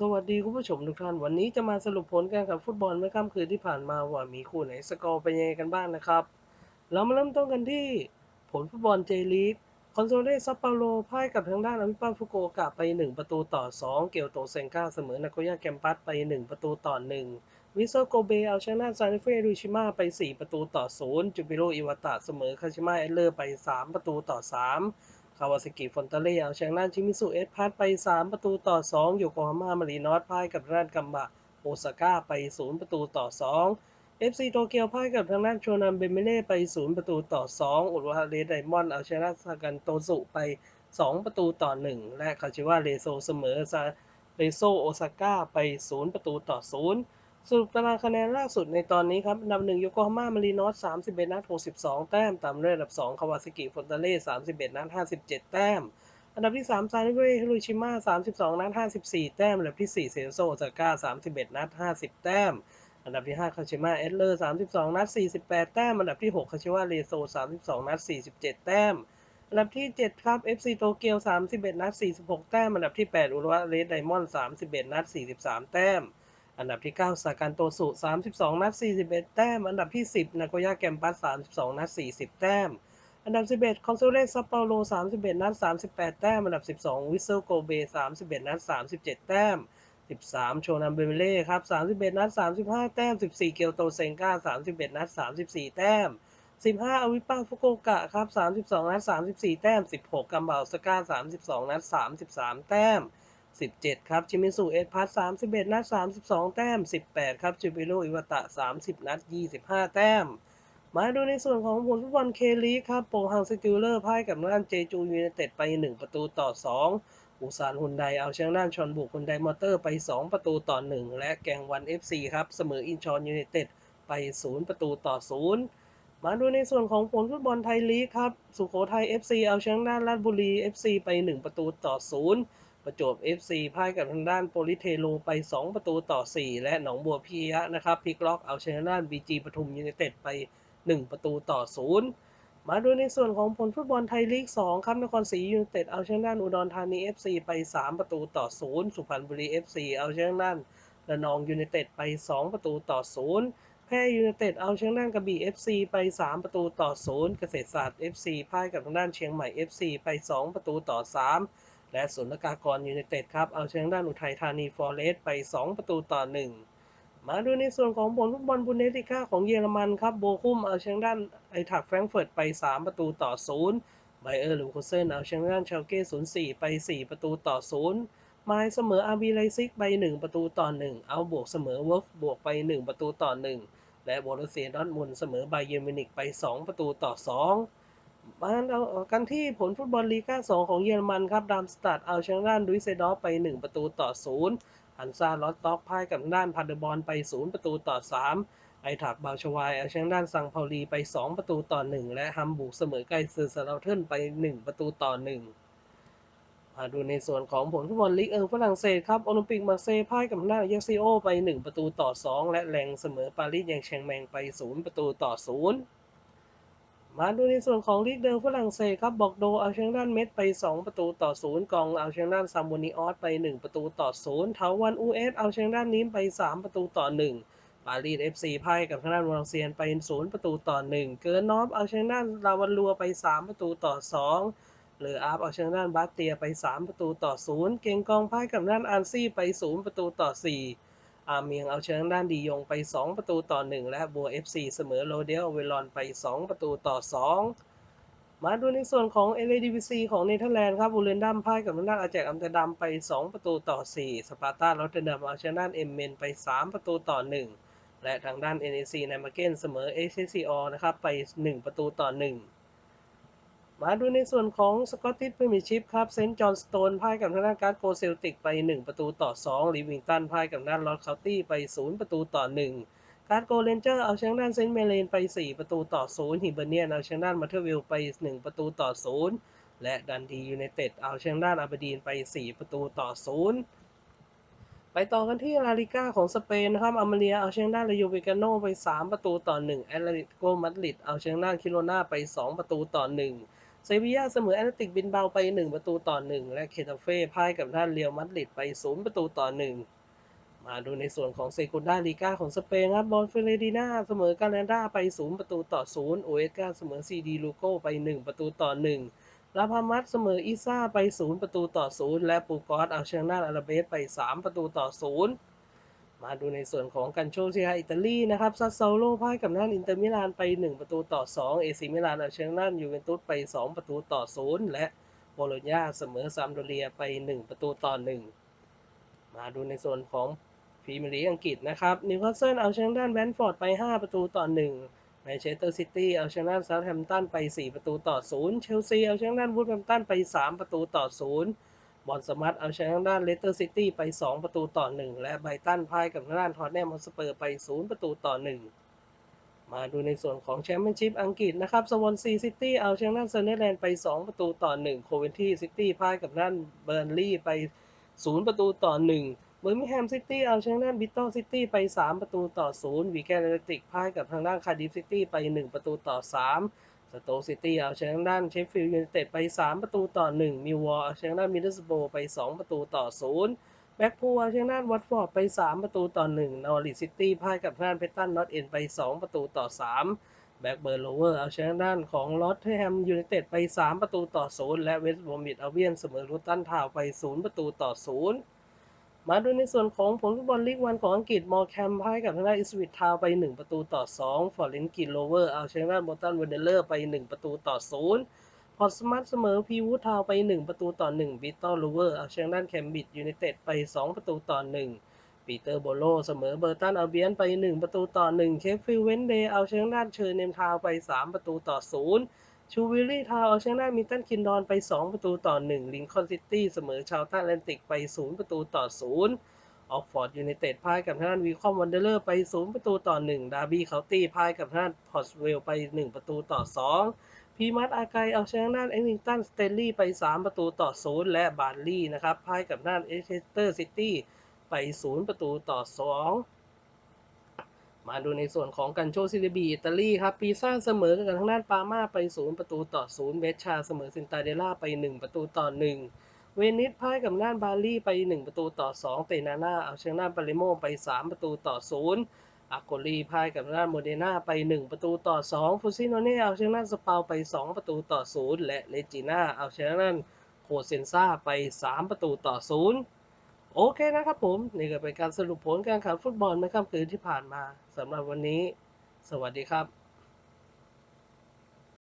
สวัสดีคุณผู้ชมทุกท่าน วันนี้จะมาสรุปผลการแข่งฟุตบอลเมื่อค่ำคืนที่ผ่านมาว่ามีคู่ไหนสกอร์เป็นยังไงกันบ้างนะครับ เรามาเริ่มต้นกันที่ผลฟุตบอลเจลีกคอนโซเดซัปเปาโลพ่ายกับทางด้านอาวิปาฟุโกกะไป 1 ประตูต่อ 2 เกียวโตเซงกาเสมอนาโกย่าแกมปัสไป 1 ประตูต่อ 1 วิโซโกเบเอาชนะซานเฟรุชิมาไป 4 ประตูต่อ 0 จูบิโรอิวาตะเสมอคาชิมาเอเลอร์ไป 3 ประตูต่อ 3 คาวาซากิฟอนตาเล่เอาชนะชิมิสุเอสพัทไป 3 ประตูต่อ 2 โยโกฮาม่ามารีนอสพ่ายกับด้านกัมบะโอซาก้าไป 0 ประตูต่อ 2 FC โตเกียวพ่ายกับทางด้านโชนันเบเมเล่ไป 0 ประตูต่อ 2อุรุฮาเรไดมอนด์เอาชนะซากันโตสุไป 2 ประตูต่อ 1 และคาชิวาเรโซเสมอซาเรโซโอซาก้าไป 0 ประตูต่อ 0 สรุปตารางคะแนนล่าสุดในตอนนี้ครับอันดับ1โยโกฮาม่ามารีนอส31นัด62แต้ม ตามด้วยอันดับ2คาวาซากิฟอนตาเล่31นัด57แต้ม อันดับที่3ซานิเวฮิโรชิมา32นัด54แต้ม อันดับที่4เซนโซโอซาก้า31นัด50แต้ม อันดับที่5คาชิมะเอสเลอร์32นัด48แต้ม อันดับที่6คาชิวะเรโซ32นัด47แต้ม อันดับที่7ครับ FC โตเกียว31นัด46 แต้ม อันดับที่8อุรุวะเรดไดมอนด์31นัด43แต้ม อันดับที่ 9 สาการโตสุ 32 นัด 41 แต้ม อันดับที่ 10 นาโกย่าแกมปัส 32 นัด 40 แต้ม อันดับ 11 คอนโซเลสซัปเปาโล 31 นัด 38 แต้ม อันดับ 12 วิเซลโกเบ 31 นัด 37 แต้ม 13 โชนัมเบเมเล่ครับ 31 นัด 35 แต้ม 14 เกียวโตเซงกา31 นัด 34 แต้ม 15 อวิปาฟุโกกะครับ 32 นัด 34 แต้ม 16 กัมบาสกา32 นัด 33 แต้ม 17 ครับ ชิมิสุเอสพัส31 นัด 32 แต้ม 18 ครับ จูบิโรอิวตะ 30 นัด 25 แต้ม มาดูในส่วนของผลฟุตบอลเคลีครับ โปฮังสกิลเลอร์พ่ายกับด้านเจจูยูไนเต็ดไป 1 ประตูต่อ 2 อุซานฮุนไดเอาชนะด้านชอนบุกฮุนไดมอเตอร์ไป 2 ประตูต่อ 1 และแกงวัน FC ครับเสมออินชอนยูไนเต็ดไป 0 ประตูต่อ 0มาดูในส่วนของผลฟุตบอลไทยลีกครับ สุโขทัย FC เอาชนะด้านราชบุรี FC ไป 1 ประตูต่อ 0 ประจวบ FC พ่ายกับทางด้านโปลิเทโลไป 2 ประตูต่อ 4 และหนองบัวพิยะนะครับพลิกล็อกเอาชนะด้าน BG ปทุมยูไนเต็ดไป 1 ประตูต่อ 0 มาดูในส่วนของผลฟุตบอลไทยลีก 2 ครับนครศรียูไนเต็ดเอาชนะด้านอุดรธานี FC ไป 3 ประตูต่อ 0 สุพรรณบุรี FC เอาชนะด้านระนองยูไนเต็ดไป 2 ประตูต่อ 0แพร่ยูไนเต็ดเอาชนะด้านกระบี่ FC ไป 3 ประตูต่อ 0 เกษตรศาสตร์ FC พ่ายกับทางด้านเชียงใหม่ FC ไป 2 ประตูต่อ 3 และสุนทรกากรยูไนเต็ดครับเอาชนะด้านอุทัยธานีฟอร์เรสต์ไป 2 ประตูต่อ 1 มาดูในส่วนของผลฟุตบอลบุนเดสลิก้าของเยอรมันครับโบคุมเอาชนะด้านไอถักแฟรงเฟิร์ตไป 3 ประตูต่อ 0 ไบเออร์ลูคูเซนเอาชนะด้านเชลเก้04 ไป 4 ประตูต่อ 0มล์เสมออาร์บีไลซิกไป 1 ประตูต่อ 1 เอาบวกเสมอเวิร์ฟบวกไป 1 ประตูต่อ 1 และโบรุเซียดอทมุนเสมอไบเยอร์มินิกไป 2 ประตูต่อ 2 มาเอากันที่ผลฟุตบอลลีกา2ของเยอรมันครับดามสตัดเอาชนะด้านดุยเซดอฟไป 1 ประตูต่อ0ฮันซาลอตต็อกพ่ายกับด้านพาเดบอลไป 0 ประตูต่อ 3 ไอถักบาชวายเอาชนะด้านซังพาลีไป 2 ประตูต่อ 1 และฮัมบูร์กเสมอไกเซอร์ซาราเทิลไป 1 ประตูต่อ 1มาดูในส่วนของผลฟุตบอลลีกเออฝรั่งเศสครับโอลิมปิกมาเซย์พ่ายกับด้านยักซิโอไป 1 ประตูต่อ 2 และแรงเสมอปารีสแยงแชงแมงไป 0 ประตูต่อ 0 มาดูในส่วนของลีกเดิมฝรั่งเศสครับบอกโดเอาเชนะด้านเม็ดไป 2 ประตูต่อ0กองเอาเชนะด้านซามโบนิออสไป 1 ประตูต่อ0เทาวันอูเอสเอาเชนะด้านนี้ไป 3 ประตูต่อ 1 ปารีส FC พ่ายกับทางด้านวอลเซียนไป 0 ประตูต่อ 1 เกิร์นนอฟเอาเชนะด้านลาวันลัวไป 3 ประตูต่อ2เหลืออาร์ฟเอาเชนะด้านบาสเตียไป 3 ประตูต่อ0เก่งกองพ่ายกับด้านอันซี่ไป 0 ประตูต่อ 4 อาเมียงเอาชนะด้านดียงไป 2 ประตูต่อ 1 และบัว FC เสมอโรเดลเวลอนไป 2 ประตูต่อ 2 มาดูในส่วนของ l a d v c ของเนเธอร์แลนด์ครับบูเรนดัมพ่ายกับทางด้านอาแจกอัมเตอร์ดัมไป 2 ประตูต่อ 4 สปาร์ตาลอตเทอร์ดัมเอาชนะด้านเอ็มเมนไป 3 ประตูต่อ 1 และทางด้าน NEC ไนมาเก้นเสมอ ACCO นะครับไป 1 ประตูต่อ 1 มาดูในส่วนของสกอตติชพรีเมียร์ชิพครับเซนต์จอห์นสโตนพ่ายกับทางด้านการ์ดโกเซลติกไป 1 ประตูต่อ 2 ลิวิงตันพ่ายกับด้านลอร์ดเคาน์ตี้ไป 0 ประตูต่อ 1 การ์ดโกเรนเจอร์เอาชนะด้านเซนต์เมเลนไป 4 ประตูต่อ 0 ฮิเบเนียนเอาชนะด้านมัตเทอร์วิลไป 1 ประตูต่อ 0 และดันดียูไนเต็ดเอาชนะด้านอาบดีนไป 4 ประตูต่อ 0ไปต่อกันที่ลาลิก้าของสเปนนะครับอเมเรียเอาเชนะด้านเรโยเวกาโนไป 3 ประตูต่อ 1 แอตเลติโกมาดริดเอาเชนะด้านคิโรนาไป 2 ประตูต่อ 1 เซบียาเสมอแอตเลติกบินเบาไป 1 ประตูต่อ 1 และเคตาเฟ่พ่ายกับท่านเรียวมัดริดไป 0 ประตูต่อ 1 มาดูในส่วนของเซกุนดาลีกาของสเปนครับบอลเฟเรดิน่าเสมอกาเลนดาไป 0 ประตูต่อ 0 โอเอสกาเสมอซีดีลูโกไป 1 ประตูต่อ 1 ลาพามัสเสมออิซ่าไป 0 ประตูต่อ 0 และปูกอสเอาเชียงนะอาราเบสไป 3 ประตูต่อ 0 มาดูในส่วนของกันโชเซียอิตาลีนะครับซัสโซโลพ่ายกับน่านอินเตอร์มิลานไป 1 ประตูต่อ 2 เอซิมิลานเอาชนะยูเวนตุสไป 2 ประตูต่อ 0 และโบโลญญาเสมอซามโดเรียไป 1 ประตูต่อ 1 มาดูในส่วนของพรีเมียร์ลีกอังกฤษนะครับนิวคาสเซิลเอาชนะแบนฟอร์ดไป 5 ประตูต่อ 1 แมนเชสเตอร์ซิตี้เอาชนะเซาท์แฮมป์ตันไป 4 ประตูต่อ 0 เชลซีเอาชนะวูดแฮมป์ตันไป 3 ประตูต่อ 0 บอลสมัตเอาชนะทางด้านเลสเตอร์ซิตี้ไป 2 ประตูต่อ 1 และไบรตันพ่ายกับทางด้านทอตแนมฮอสเปอร์ไป 0 ประตูต่อ 1 มาดูในส่วนของแชมเปี้ยนชิพอังกฤษนะครับสวอนซีซิตี้เอาชนะเซเนอร์แลนด์ไป 2 ประตูต่อ 1 โคเวนทีซิตี้พ่ายกับด้านเบอร์นลีย์ไป 0 ประตูต่อ 1 เบอร์มิงแฮมซิตี้เอาชนะด้านบิตเทิลซิตี้ไป 3 ประตูต่อ 0 วีแกนเอเลติกพ่ายกับทางด้านคาร์ดิฟซิตี้ไป 1 ประตูต่อ 3 สโตกซิตี้เอาชนะด้านเชฟฟิลด์ยูไนเต็ดไป 3 ประตูต่อ 1 มิววอลเอาชนะด้านมิดเดิลสโบว์ไป 2 ประตูต่อ 0 แบ็กพูลเอาชนะด้านวัตฟอร์ดไป 3 ประตูต่อ 1 นอริซิตี้พ่ายกับด้านเพตันนอตเอ็นไป 2 ประตูต่อ 3 แบ็กเบิร์นโลเวอร์เอาชนะด้านของลอตแฮมยูไนเต็ดไป 3 ประตูต่อ 0 และเวสต์บรอมิดเอาเวียนเสมอรูตันทาวไป 0 ประตูต่อ 0 มาดูในส่วนของผลฟุตบอลลีกวันของอังกฤษมอร์แคมพ่ายกับทางด้านอิสวิตทาวน์ไป 1 ประตูต่อ 2 ฟอร์เรนกินโลเวอร์เอาชนะด้านบอตันเวนเดเลอร์ไป 1 ประตูต่อ 0 พอร์ตสมัตเสมอพีวูทาวน์ไป 1 ประตูต่อ 1 บิตตอลโลเวอร์เอาชนะด้านแคมบิดยูไนเต็ดไป 2 ประตูต่อ 1 ปีเตอร์โบโลเสมอเบอร์ตันอัลเบียนไป 1 ประตูต่อ 1เชฟฟิลเวนเดย์เอาชนะด้านเชอร์เนมทาวไป 3 ประตูต่อ 0 ชูวิลลี่ทาวเอาชนะมิตตันคินดอนไป 2 ประตูต่อ 1 ลิงคอนซิตี้เสมอชาวต้าแลนติกไป 0 ประตูต่อ 0 ออกฟอร์ดยูไนเต็ดพ่ายกับทางด้านวีคอมวันเดอร์ไป 0 ประตูต่อ 1 ดาร์บี้เคาน์ตี้พ่ายกับทางด้านพอร์ตเวลไป 1 ประตูต่อ 2 พีมัตอาไกเอาชนะด้านเอลิงตันสเตลลี่ไป 3 ประตูต่อ 0 และบาร์ลี่นะครับพ่ายกับด้านเอเชสเตอร์ซิตี้ไป 0 ประตูต่อ 2 มาดูในส่วนของกันโชซิลิบีอิตาลีครับปีซ่าเสมอกับทางด้านปามาไป 0 ประตูต่อ 0เบชชาเสมอซินตาเดล่าไป 1 ประตูต่อ 1 เวนิสพ่ายกับด้านบาลีไป 1 ประตูต่อ 2เตนาน่าเอาชนะปาเลโมไป 3 ประตูต่อ 0อาโกลีพ่ายกับด้านโมเดนาไป 1 ประตูต่อ 2 ฟูซิโนเน่เอาชนะสเปาไป 2 ประตูต่อ 0 และเลจิน่าเอาชนะด้านโคเซนซาไป 3 ประตูต่อ 0 โอเคนะครับผม นี่ก็เป็นการสรุปผลการแข่งขันฟุตบอลในค่ำคืนที่ผ่านมาสำหรับวันนี้ สวัสดีครับ